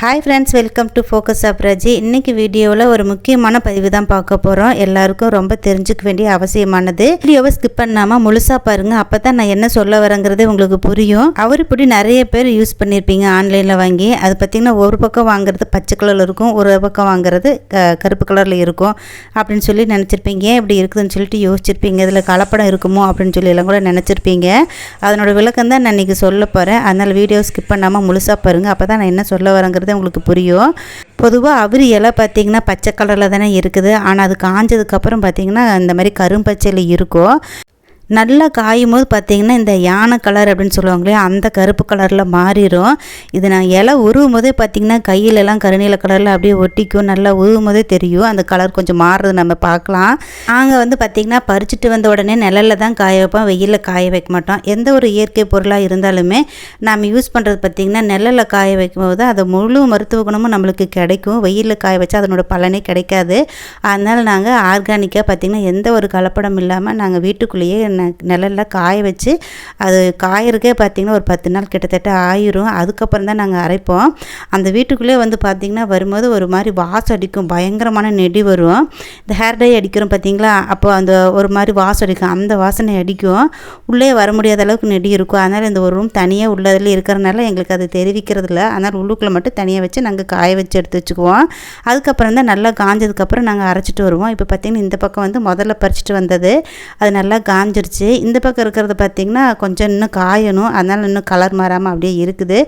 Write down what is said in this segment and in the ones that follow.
Hi friends welcome to focus அப்ராஜி இன்றைக்கி வீடியோவில் ஒரு முக்கியமான பதிவு தான் பார்க்க போகிறோம் எல்லாருக்கும் ரொம்ப தெரிஞ்சுக்க வேண்டிய அவசியமானது. வீடியோவை ஸ்கிப் பண்ணாமல் முழுசாக பாருங்கள் அப்போ தான் நான் என்ன சொல்ல வரேங்கிறது உங்களுக்கு புரியும். அவர் இப்படி நிறைய பேர் யூஸ் பண்ணியிருப்பீங்க ஆன்லைனில் வாங்கி. அது பார்த்திங்கன்னா ஒரு பக்கம் வாங்குறது பச்சை கலரில் இருக்கும் ஒரு பக்கம் வாங்குறது க கருப்பு கலரில் இருக்கும் அப்படின்னு சொல்லி நினச்சிருப்பீங்க. ஏன் இப்படி இருக்குதுன்னு சொல்லிட்டு யோசிச்சிருப்பீங்க. இதில் கலப்படம் இருக்குமோ அப்படின்னு சொல்லி எல்லாம் கூட நினச்சிருப்பீங்க. அதனோட விளக்கம் தான் நான் இன்றைக்கி சொல்ல போகிறேன் அதனால் வீடியோ ஸ்கிப் பண்ணாமல் முழுசாக பாருங்கள் அப்போ தான் நான் என்ன சொல்ல வரேங்கிறது உங்களுக்கு புரியும். பொதுவாக அவரி இலை பார்த்திங்கன்னா பச்சை கலரில் தானே இருக்குது. ஆனால் அது காஞ்சதுக்கப்புறம் பார்த்திங்கன்னா இந்த மாதிரி கரும்பச்சையில் இருக்கும். நல்லா காயும் போது பார்த்திங்கன்னா இந்த யானை கலர் அப்படின்னு சொல்லுவாங்களே அந்த கருப்பு கலரில் மாறிடும் இது நான் இலை உருவும் போதே பார்த்திங்கன்னா கையிலெல்லாம் கருநீல கலரில் அப்படியே ஒட்டிக்கும் நல்லா உருவும் போதே தெரியும். அந்த கலர் கொஞ்சம் மாறுறது நம்ம பார்க்கலாம். நாங்கள் வந்து பார்த்திங்கன்னா பறிச்சுட்டு வந்த உடனே நிழலில் தான் காய வைப்போம் வெயிலில் காய வைக்க மாட்டோம். எந்த ஒரு இயற்கை பொருளாக இருந்தாலுமே நாம் யூஸ் பண்ணுறது பார்த்திங்கன்னா நிழலில் காய வைக்கும் போது அது முழு மருத்துவ குணமும் நம்மளுக்கு கிடைக்கும். வெயிலில் காய வச்சா அதனோட பலனே கிடைக்காது. அதனால் நாங்கள் ஆர்கானிக்காக பார்த்திங்கன்னா எந்த ஒரு கலப்படம் இல்லாமல் நாங்கள் வீட்டுக்குள்ளேயே நிழலில் காய வச்சு அது காயறக்கே பார்த்திங்கன்னா ஒரு பத்து நாள் கிட்டத்தட்ட ஆயிரும். அதுக்கப்புறம் தான் நாங்கள் அரைப்போம். அந்த வீட்டுக்குள்ளே வந்து பார்த்திங்கன்னா வரும்போது ஒரு மாதிரி வாசம் அடிக்கும். பயங்கரமான நெடி வரும். இந்த ஹேர் டை அடிக்கிறோம் பார்த்திங்களா அப்போ அந்த ஒரு மாதிரி வாசம் அடிக்கும். அந்த வாசனை அடிக்கும். உள்ளே வர முடியாத அளவுக்கு நெடி இருக்கும். அதனால் இந்த ஒரு ரூம் தனியாக உள்ளதில் இருக்கிறனால எங்களுக்கு அது தெரிவிக்கிறது இல்லை. அதனால் உள்ளுக்குள்ளே மட்டும் தனியாக வச்சு நாங்கள் காய வச்சு எடுத்து வச்சுக்குவோம். அதுக்கப்புறம் தான் நல்லா காஞ்சதுக்கப்புறம் நாங்கள் அரைச்சிட்டு வருவோம். இப்போ பார்த்திங்கன்னா இந்த பக்கம் வந்து முதல்ல பறிச்சிட்டு வந்தது. அது நல்லா காஞ்சிருச்சு இந்த பக்கம் இருக்கிறது பார்த்திங்கன்னா கொஞ்சம் இன்னும் காயணும். அதனால் இன்னும் கலர் மாறாமல் அப்படியே இருக்குது.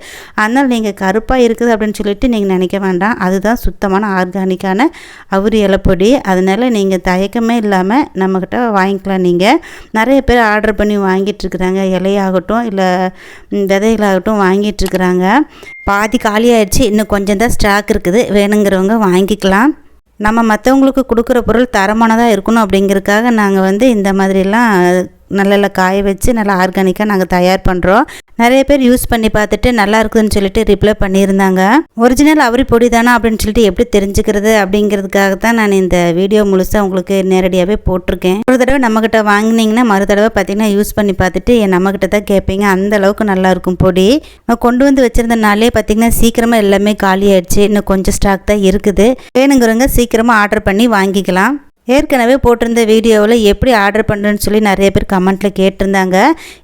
அதனால் நீங்கள் கருப்பாக இருக்குது அப்படின்னு சொல்லிட்டு நீங்கள் நினைக்க வேண்டாம். அதுதான் சுத்தமான ஆர்கானிக்கான அவுரி இலப்பொடி அதனால் நீங்கள் தயக்கமே இல்லாமல் நம்மக்கிட்ட வாங்கிக்கலாம் நீங்கள் நிறைய பேர் ஆர்டர் பண்ணி வாங்கிட்டுருக்குறாங்க இலையாகட்டும் இல்லை விதைகளாகட்டும் வாங்கிட்டுருக்குறாங்க பாதி காலியாகிடுச்சு இன்னும் கொஞ்சம் தான் ஸ்டாக் இருக்குது. வேணுங்கிறவங்க வாங்கிக்கலாம். நம்ம மற்றவங்களுக்கு கொடுக்குற பொருள் தரமானதாக இருக்கணும் அப்படிங்கிறதுக்காக நாங்கள் வந்து இந்த மாதிரிலாம் நல்ல காய வச்சு நல்லா ஆர்கானிக்காக நாங்கள் தயார் பண்ணுறோம் நிறைய பேர் யூஸ் பண்ணி பார்த்துட்டு நல்லா இருக்குதுன்னு சொல்லிட்டு ரிப்ளை பண்ணியிருந்தாங்க. ஒரிஜினல் அவரி பொடி தானா அப்படின்னு சொல்லிட்டு எப்படி தெரிஞ்சுக்கிறது அப்படிங்கிறதுக்காக தான் நான் இந்த வீடியோ முழுசாக உங்களுக்கு நேரடியாகவே போட்டிருக்கேன். ஒரு தடவை நம்மக்கிட்ட வாங்கினீங்கன்னா மறு தடவை பார்த்தீங்கன்னா யூஸ் பண்ணி பார்த்துட்டு நம்மக்கிட்ட தான் கேட்பீங்க. அந்த அளவுக்கு நல்லா இருக்கும் பொடி. நான் கொண்டு வந்து வச்சுருந்தனாலே பார்த்தீங்கன்னா சீக்கிரமாக எல்லாமே காலி ஆயிடுச்சு. இன்னும் கொஞ்சம் ஸ்டாக் தான் இருக்குது. வேணுங்கிறவங்க சீக்கிரமாக ஆர்டர் பண்ணி வாங்கிக்கலாம். ஏற்கனவே போட்டிருந்த வீடியோவில் எப்படி ஆர்டர் பண்ணுறேன்னு சொல்லி நிறைய பேர் கமெண்ட்டில் கேட்டிருந்தாங்க.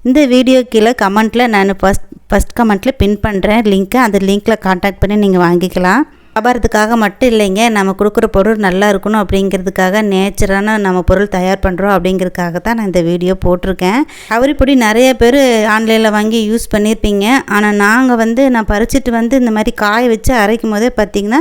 இந்த வீடியோ கீழே கமெண்ட்டில் நான் ஃபஸ்ட் ஃபஸ்ட் கமெண்ட்டில் பின் பண்ணுறேன். லிங்க்கை அந்த லிங்க்கில் காண்டாக்ட் பண்ணி நீங்கள் வாங்கிக்கலாம். வியாபாரத்துக்காக மட்டும் இல்லைங்க. நம்ம கொடுக்குற பொருள் நல்லா இருக்கணும் அப்படிங்கிறதுக்காக நேச்சரான நம்ம பொருள் தயார் பண்ணுறோம் அப்படிங்கிறதுக்காக தான் நான் இந்த வீடியோ போட்டிருக்கேன். அவரிப்பொடி நிறைய பேர் ஆன்லைனில் வாங்கி யூஸ் பண்ணியிருப்பீங்க. ஆனால் நாங்கள் வந்து நான் பறிச்சிட்டு வந்து இந்த மாதிரி காய வச்சு அரைக்கும் போதே பார்த்திங்கன்னா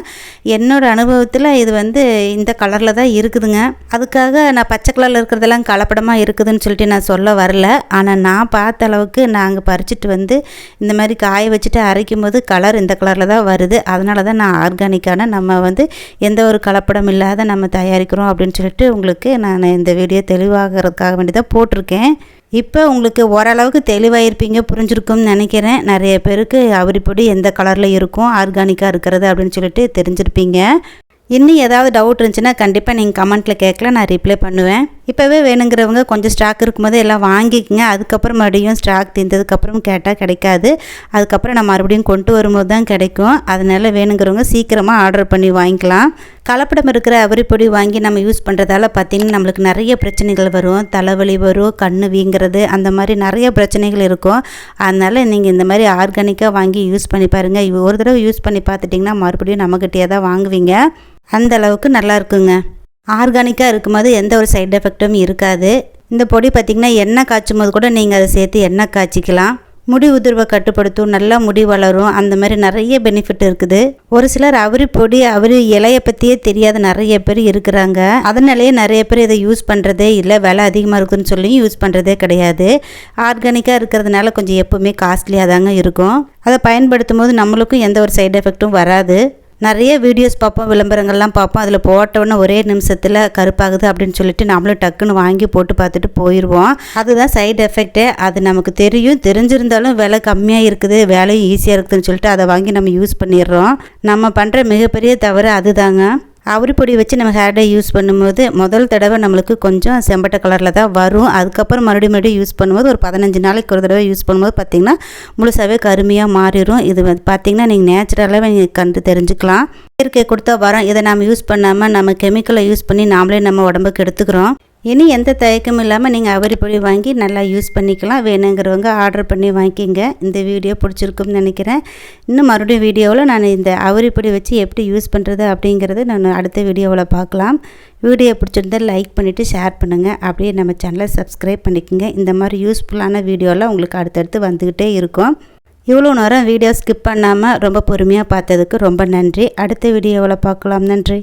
என்னோடய அனுபவத்தில் இது வந்து இந்த கலரில் தான் இருக்குதுங்க. அதுக்காக நான் பச்சை கலரில் இருக்கிறதெல்லாம் கலப்படமாக இருக்குதுன்னு சொல்லிட்டு நான் சொல்ல வரல. ஆனால் நான் பார்த்த அளவுக்கு நாங்கள் பறிச்சிட்டு வந்து இந்த மாதிரி காய வச்சுட்டு அரைக்கும் போது கலர் இந்த கலரில் தான் வருது. அதனால தான் நான் ஆர்கானிக் ஆர்கானிக்கான நம்ம வந்து எந்த ஒரு கலப்படம் இல்லாத நம்ம தயாரிக்கிறோம் அப்படின்னு சொல்லிட்டு உங்களுக்கு நான் இந்த வீடியோ தெளிவாகிறதுக்காக வேண்டி தான் போட்டிருக்கேன். இப்போ உங்களுக்கு ஓரளவுக்கு தெளிவாயிருப்பீங்க புரிஞ்சிருக்கும்னு நினைக்கிறேன். நிறைய பேருக்கு அவரிப்பொடி எந்த கலரில் இருக்கும் ஆர்கானிக்காக இருக்கிறது அப்படின்னு சொல்லிட்டு தெரிஞ்சிருப்பீங்க. இன்னும் ஏதாவது டவுட் இருந்துச்சுன்னா கண்டிப்பாக நீங்கள் கமெண்ட்டில் கேட்கல நான் ரிப்ளை பண்ணுவேன். இப்போவே வேணுங்கிறவங்க கொஞ்சம் ஸ்டாக் இருக்கும்போது எல்லாம் வாங்கிக்கங்க. அதுக்கப்புறம் மறுபடியும் ஸ்டாக் தீர்ந்ததுக்கப்புறம் கேட்டால் கிடைக்காது. அதுக்கப்புறம் நான் மறுபடியும் கொண்டு வரும்போது தான் கிடைக்கும். அதனால் வேணுங்கிறவங்க சீக்கிரமாக ஆர்டர் பண்ணி வாங்கிக்கலாம். கலப்படம் இருக்கிற அவரிப்பொடி வாங்கி நம்ம யூஸ் பண்ணுறதால பார்த்திங்கன்னா நம்மளுக்கு நிறைய பிரச்சனைகள் வரும். தலைவலி வரும் கண் வீங்கிறது அந்த மாதிரி நிறைய பிரச்சனைகள் இருக்கும். அதனால் நீங்கள் இந்த மாதிரி ஆர்கானிக்காக வாங்கி யூஸ் பண்ணி பாருங்கள் ஒரு தடவை யூஸ் பண்ணி பார்த்துட்டிங்கன்னா மறுபடியும் நம்மக்கிட்டே தான் வாங்குவீங்க. அந்த அளவுக்கு நல்லா இருக்குங்க. ஆர்கானிக்காக இருக்கும்போது எந்த ஒரு சைட் எஃபெக்டும் இருக்காது. இந்த பொடி பார்த்திங்கன்னா எண்ணெய் காய்ச்சும் போது கூட நீங்கள் அதை சேர்த்து எண்ணெய் காய்ச்சிக்கலாம். முடி உதிர்வை கட்டுப்படுத்தும் நல்லா முடி வளரும் அந்த மாதிரி நிறைய பெனிஃபிட் இருக்குது. ஒரு சிலர் அவரி பொடி அவரி இலையை பற்றியே தெரியாத நிறைய பேர் இருக்கிறாங்க. அதனாலேயே நிறைய பேர் இதை யூஸ் பண்ணுறதே இல்லை விலை அதிகமாக இருக்குதுன்னு சொல்லி யூஸ் பண்ணுறதே கிடையாது. ஆர்கானிக்காக இருக்கிறதுனால கொஞ்சம் எப்போவுமே காஸ்ட்லியாக தாங்க இருக்கும். அதை பயன்படுத்தும் போது நம்மளுக்கும் எந்த ஒரு சைடு எஃபெக்ட்டும் வராது. நிறைய வீடியோஸ் பார்ப்போம் விளம்பரங்கள்லாம் பார்ப்போம். அதில் போட்டவுடனே ஒரே நிமிஷத்தில் கருப்பாகுது அப்படின்னு சொல்லிட்டு நம்மளும் டக்குன்னு வாங்கி போட்டு பார்த்துட்டு போயிடுவோம் அதுதான் சைடு எஃபெக்டே அது நமக்கு தெரியும். தெரிஞ்சிருந்தாலும் விலை கம்மியாக இருக்குது வேலையும் ஈஸியாக இருக்குதுன்னு சொல்லிட்டு அதை வாங்கி நம்ம யூஸ் பண்ணிடுறோம். நம்ம பண்ணுற மிகப்பெரிய தவறு அதுதாங்க. அவரி பொடி வச்சு நம்ம ஹேர் டை யூஸ் பண்ணும்போது முதல் தடவை நம்மளுக்கு கொஞ்சம் செம்பட்டை கலரில் தான் வரும். அதுக்கப்புறம் மறுபடியும் மறுபடியும் யூஸ் பண்ணும்போது ஒரு பதினஞ்சு நாளைக்கு ஒரு தடவை யூஸ் பண்ணும்போது பார்த்திங்கன்னா முழுசாகவே கருமையாக மாறிடும் இது பார்த்திங்கன்னா நீங்கள் நேச்சுரலாகவே நீங்கள் கண்டு தெரிஞ்சுக்கலாம். இயற்கை கொடுத்தா வரோம் இதை நம்ம யூஸ் பண்ணாமல் நம்ம கெமிக்கலை யூஸ் பண்ணி நாமளே நம்ம உடம்புக்கு எடுத்துக்கிறோம். இனி எந்த தயக்கமும் இல்லாமல் நீங்கள் அவரிப்பொடி வாங்கி நல்லா யூஸ் பண்ணிக்கலாம். வேணுங்கிறவங்க ஆர்டர் பண்ணி வாங்கிக்கிங்க இந்த வீடியோ பிடிச்சிருக்கும்னு நினைக்கிறேன். இன்னும் மறுபடியும் வீடியோவில் நான் இந்த அவரிப்பொடி வச்சு எப்படி யூஸ் பண்ணுறது அப்படிங்கிறது நான் அடுத்த வீடியோவில் பார்க்கலாம். வீடியோ பிடிச்சிருந்தால் லைக் பண்ணிவிட்டு ஷேர் பண்ணுங்கள் அப்படியே நம்ம சேனலை சப்ஸ்கிரைப் பண்ணிக்கோங்க. இந்த மாதிரி யூஸ்ஃபுல்லான வீடியோலாம் உங்களுக்கு அடுத்தடுத்து வந்துக்கிட்டே இருக்கும். இவ்வளோ நேரம் வீடியோ ஸ்கிப் பண்ணாமல் ரொம்ப பொறுமையாக பார்த்ததுக்கு ரொம்ப நன்றி. அடுத்த வீடியோவில் பார்க்கலாம். நன்றி.